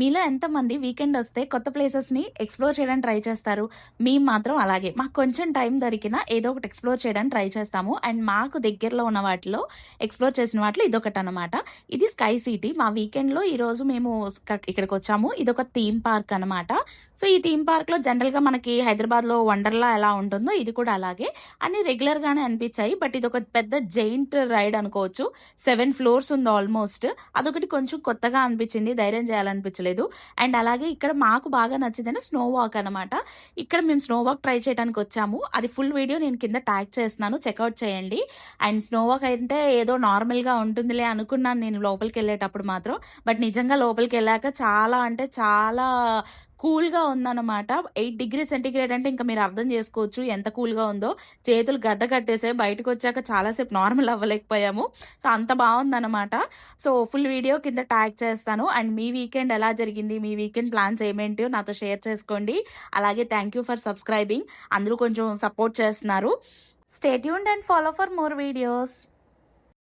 మీలో ఎంతమంది వీకెండ్ వస్తే కొత్త ప్లేసెస్ని ఎక్స్ప్లోర్ చేయడానికి ట్రై చేస్తారు? మేము మాత్రం అలాగే. మాకు కొంచెం టైం దొరికినా ఏదో ఒకటి ఎక్స్ప్లోర్ చేయడానికి ట్రై చేస్తాము. అండ్ మాకు దగ్గరలో ఉన్న వాటిలో ఎక్స్ప్లోర్ చేసిన వాటిలో ఇదొకటి అనమాట ఇది స్కై సిటీ. మా వీకెండ్లో ఈరోజు మేము ఇక్కడికి వచ్చాము. ఇది ఒక థీమ్ పార్క్ అనమాట సో ఈ థీమ్ పార్క్లో జనరల్గా మనకి హైదరాబాద్లో వండర్లా ఎలా ఉంటుందో ఇది కూడా అలాగే. అన్ని రెగ్యులర్గానే అనిపించాయి. బట్ ఇది ఒక పెద్ద జైంట్ రైడ్ అనుకోవచ్చు. సెవెన్ ఫ్లోర్స్ ఉంది ఆల్మోస్ట్. అదొకటి కొంచెం కొత్తగా అనిపించింది. ధైర్యం చేయాలనిపించలేదు. అండ్ అలాగే ఇక్కడ మాకు బాగా నచ్చిందని స్నో వాక్ అనమాట ఇక్కడ మేము స్నో వాక్ ట్రై చేయడానికి వచ్చాము. అది ఫుల్ వీడియో నేను కింద ట్యాగ్ చేస్తున్నాను. చెక్అవుట్ చేయండి. అండ్ స్నో వాక్ అయితే ఏదో నార్మల్గా ఉంటుందిలే అనుకున్నాను నేను లోపలికి వెళ్ళేటప్పుడు మాత్రం. బట్ నిజంగా లోపలికి వెళ్ళాక చాలా అంటే చాలా కూల్గా ఉందన్నమాట. ఎయిట్ డిగ్రీ సెంటిగ్రేడ్ అంటే ఇంకా మీరు అర్థం చేసుకోవచ్చు ఎంత కూల్గా ఉందో. చేతులు గడ్డ కట్టేసే బయటకు వచ్చాక చాలాసేపు నార్మల్ అవ్వలేకపోయాము. సో అంత బాగుందన్నమాట. సో ఫుల్ వీడియో కింద ట్యాగ్ చేస్తాను. అండ్ మీ వీకెండ్ ఎలా జరిగింది? మీ వీకెండ్ ప్లాన్స్ ఏమేంటో? నాతో షేర్ చేసుకోండి. అలాగే థ్యాంక్ యూ ఫర్ సబ్స్క్రైబింగ్. అందరూ కొంచెం సపోర్ట్ చేస్తున్నారు. Stay tuned and follow for more videos.